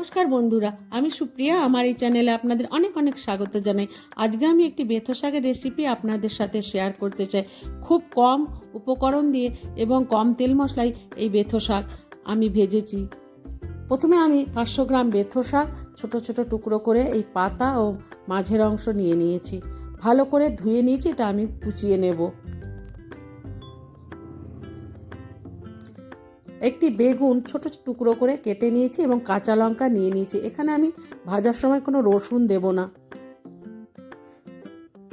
নমস্কার বন্ধুরা, আমি সুপ্রিয়া। আমার এই চ্যানেলে আপনাদের অনেক অনেক স্বাগত জানাই। আজকে আমি একটি বেথো শাকের রেসিপি আপনাদের সাথে শেয়ার করতে চাই। খুব কম উপকরণ দিয়ে এবং কম তেল মশলায় এই বেথো শাক আমি ভেজেছি। প্রথমে আমি পাঁচশো গ্রাম বেথো শাক ছোট ছোট টুকরো করে এই পাতা ও মাঝের অংশ নিয়ে নিয়েছি। ভালো করে ধুয়ে নিয়েছি, এটা আমি কুচিয়ে নেব। একটি বেগুন ছোট টুকরো করে কেটে নিয়েছি এবং কাঁচা লঙ্কা নিয়ে নিয়েছি। এখানে আমি ভাজার সময় কোনো রসুন দেব না।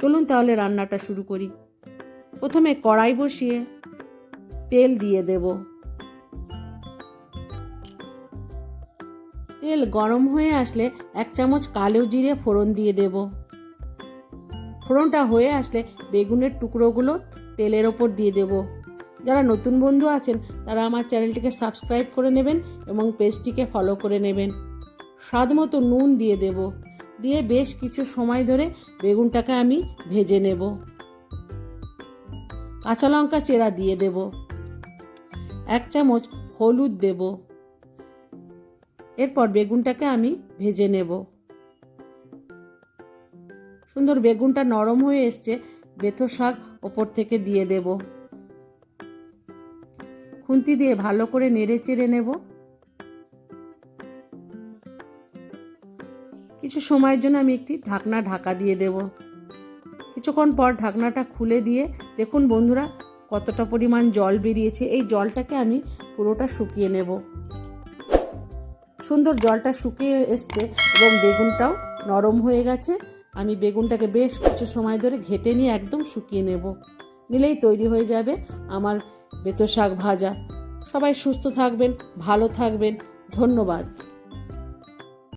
চলুন তাহলে রান্নাটা শুরু করি। প্রথমে কড়াই বসিয়ে তেল দিয়ে দেব। তেল গরম হয়ে আসলে এক চামচ কালো জিরে ফোড়ন দিয়ে দেব। ফোড়নটা হয়ে আসলে বেগুনের টুকরোগুলো তেলের ওপর দিয়ে দেবো। যারা নতুন বন্ধু আছেন, তারা আমার চ্যানেলটিকে সাবস্ক্রাইব করে নেবেন এবং পেজটিকে ফলো করে নেবেন। স্বাদ মতো নুন দিয়ে দেব। দিয়ে বেশ কিছু সময় ধরে বেগুনটাকে আমি ভেজে নেব। কাঁচা লঙ্কা চেরা দিয়ে দেব। এক চামচ হলুদ দেব। এরপর বেগুনটাকে আমি ভেজে নেব। সুন্দর বেগুনটা নরম হয়ে এসছে, বেথো শাক ওপর থেকে দিয়ে দেবো। খুন্তি দিয়ে ভালো করে নেড়ে চেড়ে নেব। কিছু সময়ের জন্য আমি একটি ঢাকনা ঢাকা দিয়ে দেব। কিছুক্ষণ পর ঢাকনাটা খুলে দিয়ে, দেখুন বন্ধুরা, কতটা পরিমাণ জল বেরিয়েছে। এই জলটাকে আমি পুরোটা শুকিয়ে নেব। সুন্দর জলটা শুকিয়ে এসছে এবং বেগুনটাও নরম হয়ে গেছে। আমি বেগুনটাকে বেশ কিছু সময় ধরে ঘেটে নিয়ে একদম শুকিয়ে নেব। নিলেই তৈরি হয়ে যাবে আমার বেতো শাক ভাজা। সবাই সুস্থ থাকবেন ভালো থাকবেন। ধন্যবাদ।